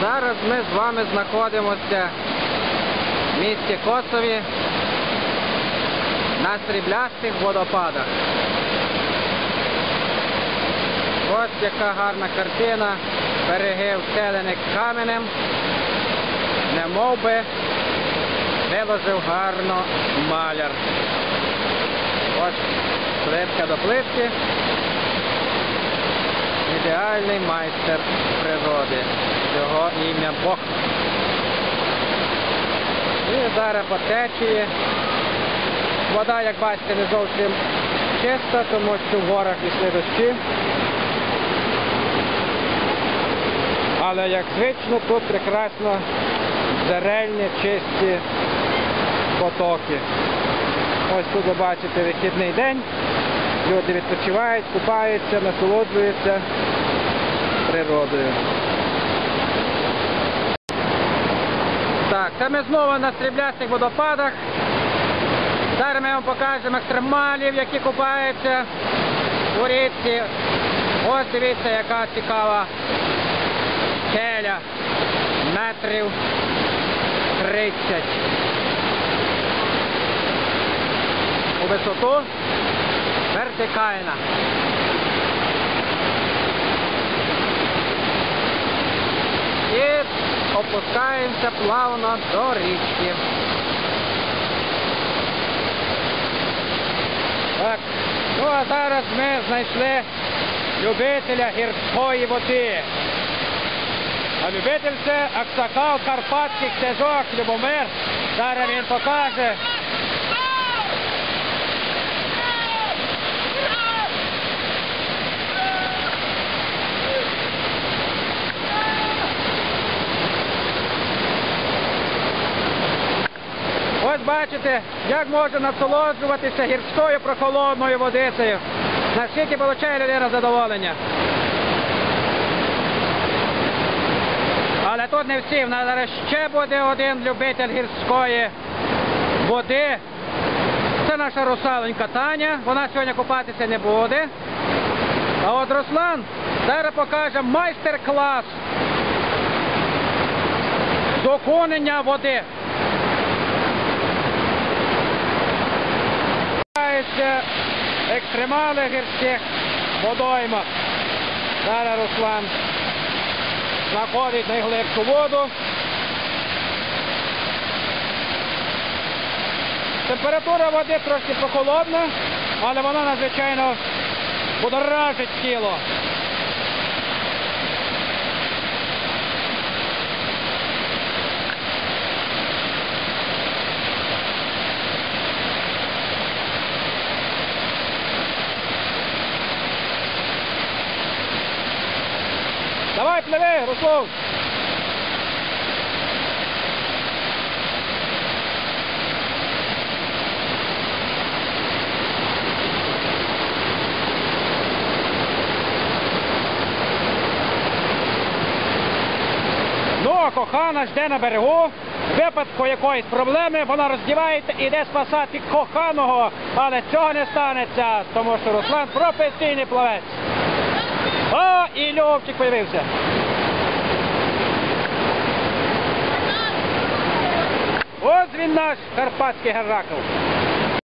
Зараз ми з вами знаходимося в місті Косові на сріблястих водопадах. Ось яка гарна картина. Береги встелені каменем. Не мов би виложив гарно маляр. Ось плитка до плитки. Ідеальний майстер природи. Його ім'я Бог. І зараз по течії. Вода, як бачите, не зовсім чиста, тому що в горах пішли дощі. Але як звично, тут прекрасно джерельні, чисті потоки. Ось тут ви бачите вихідний день. Люди відпочивають, купаються, насолоджуються природою. Так, це ми знову на сріблястих водопадах. Зараз ми вам покажемо екстремалів, які купаються у річці. Ось дивіться, яка цікава скеля. Метрів 30. У висоту вертикальна. І опускаємося плавно до річки. Так, ну а зараз ми знайшли любителя гірської води. А любитель це Аксакал Карпатських стежок Любомир. Зараз він покаже. Ось бачите, як можна насолоджуватися гірською прохолодною водицею. Наскільки отримує людина задоволення. Але тут не всі. В нас зараз ще буде один любитель гірської води. Це наша русаленька Таня. Вона сьогодні купатися не буде. А от Руслан зараз покаже майстер-клас з окунення Купаються екстремали гірських водоймах. Зараз Руслан знаходить найглибшу воду. Температура води трошки похолодна, але вона надзвичайно будоражить тіло. Давай, пливи, Руслов! Ну, а кохана жде на берегу. Випадку якоїсь проблеми вона роздівається і йде спасати коханого, але цього не станеться, тому що Руслан професійний плавець. О, і Льовчик появився. Ось він наш карпатський Геракл.